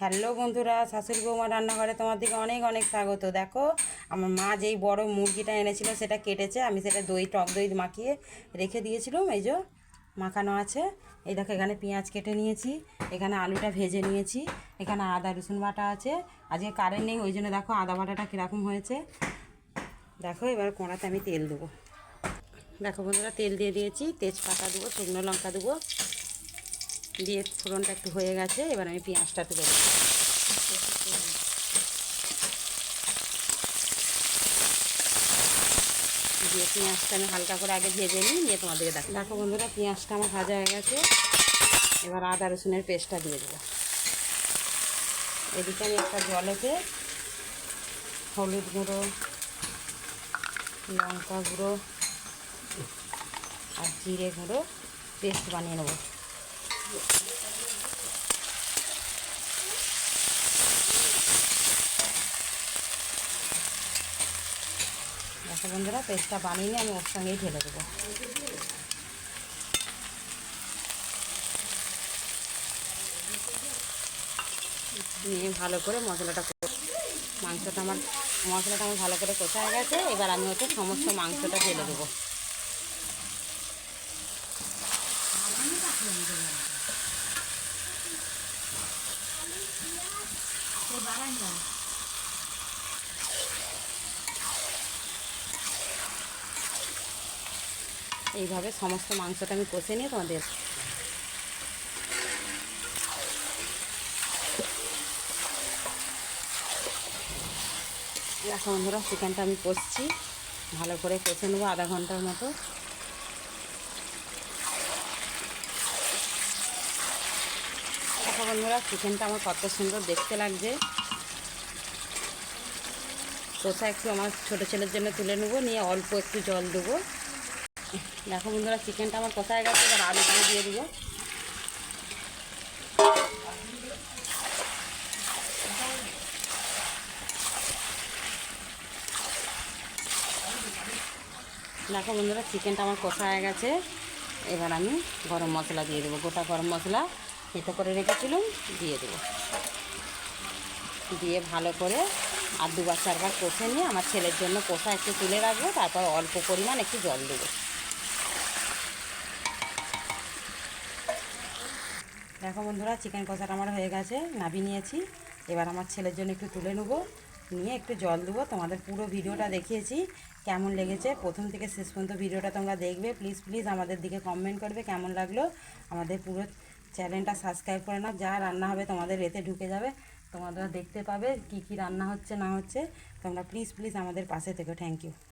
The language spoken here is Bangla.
হ্যালো বন্ধুরা, শাশুড়ি বৌমা রান্নাঘরে তোমার দিকে অনেক অনেক স্বাগত। দেখো, আমার মা যেই বড় মুরগিটা এনেছিল সেটা কেটেছে, আমি সেটা দই, টক দই মাখিয়ে রেখে দিয়েছিলাম, এই যে মাখানো আছে। এই দেখো, এখানে পেঁয়াজ কেটে নিয়েছি, এখানে আলুটা ভেজে নিয়েছি, এখানে আদা, রসুন বাটা আছে। আজকে কারেন্ট নেই, ওই জন্য দেখো আদা বাটাটা কীরকম হয়েছে। দেখো, এবার কোঁড়াতে আমি তেল দেবো। দেখো বন্ধুরা, তেল দিয়ে দিয়েছি, তেজপাতা দেবো, শুকনো লঙ্কা দেবো দিয়ে ফোড়নটা একটু হয়ে গেছে, এবার আমি পেঁয়াজটা তুলে দেবো দিয়ে পেঁয়াজটা আমি হালকা করে আগে ভেজে নিই, নিয়ে তোমাদেরকে দেখো দেখো বন্ধুরা, পেঁয়াজটা আমার ভাজা হয়ে গেছে। এবার আদা রসুনের পেস্টটা দিয়ে দেবো। এদিকে আমি একটা জলেতে হলুদ গুঁড়ো, লঙ্কা গুঁড়ো আর জিরে গুঁড়ো পেস্ট বানিয়ে নেব। দেখো বন্ধুরা, পেস্টটা বানিয়ে নিয়ে আমি ওর সঙ্গেই ঢেলে দেবো। নিয়ে ভালো করে মশলাটা মাংসটা আমার মশলাটা আমার ভালো করে কষা হয়ে গেছে। এবার আমি হচ্ছে সমস্ত মাংসটা ঢেলে দেবো। এইভাবে সমস্ত মাংসটা আমি কষে নিয়ে তোমাদের দেখো বন্ধুরা, চিকেনটা আমি কষছি। ভালো করে কষে নেব আধা ঘণ্টার মতো। দেখো বন্ধুরা চিকেনটা আমার কত সুন্দর দেখতে লাগছে। কষা একটু আমার ছোটো ছেলের জন্য তুলে নেব, নিয়ে অল্প একটু জল দেবো। দেখো বন্ধুরা চিকেনটা আমার কোথায় গেছে? এবার আলুগুলো দিয়ে দেবো। দেখো বন্ধুরা চিকেনটা আমার কষা হয়ে গেছে? এবার আমি গরম মশলা দিয়ে দেবো, গোটা গরম মশলা। এতে করে রেখেছিলাম, দিয়ে দেবো। দিয়ে ভালো করে আর দুবার চারবার কষে নিয়ে আমার ছেলের জন্য কষা একটু তুলে রাখব, তারপর অল্প পরিমাণ একটু জল দেবো। দেখো বন্ধুরা চিকেন কষাটা আমার হয়ে গেছে, নাবি নিয়েছি। এবার আমার ছেলের জন্য একটু তুলে নেব, নিয়ে একটু জল দেবো। তোমাদের পুরো ভিডিওটা দেখিয়েছি, কেমন লেগেছে। প্রথম থেকে শেষ পর্যন্ত ভিডিওটা তোমরা দেখবে। প্লিজ প্লিজ আমাদের দিকে কমেন্ট করবে, কেমন লাগল আমাদের পুরো চ্যানেলটা সাবস্ক্রাইব করে নাও। যা রান্না হবে তোমাদের এতে ঢুকে যাবে। তোমরা দেখতে পাবে কি কি রান্না হচ্ছে, না হচ্ছে। তোমরা প্লিজ প্লিজ আমাদের পাশে থেকো। Thank you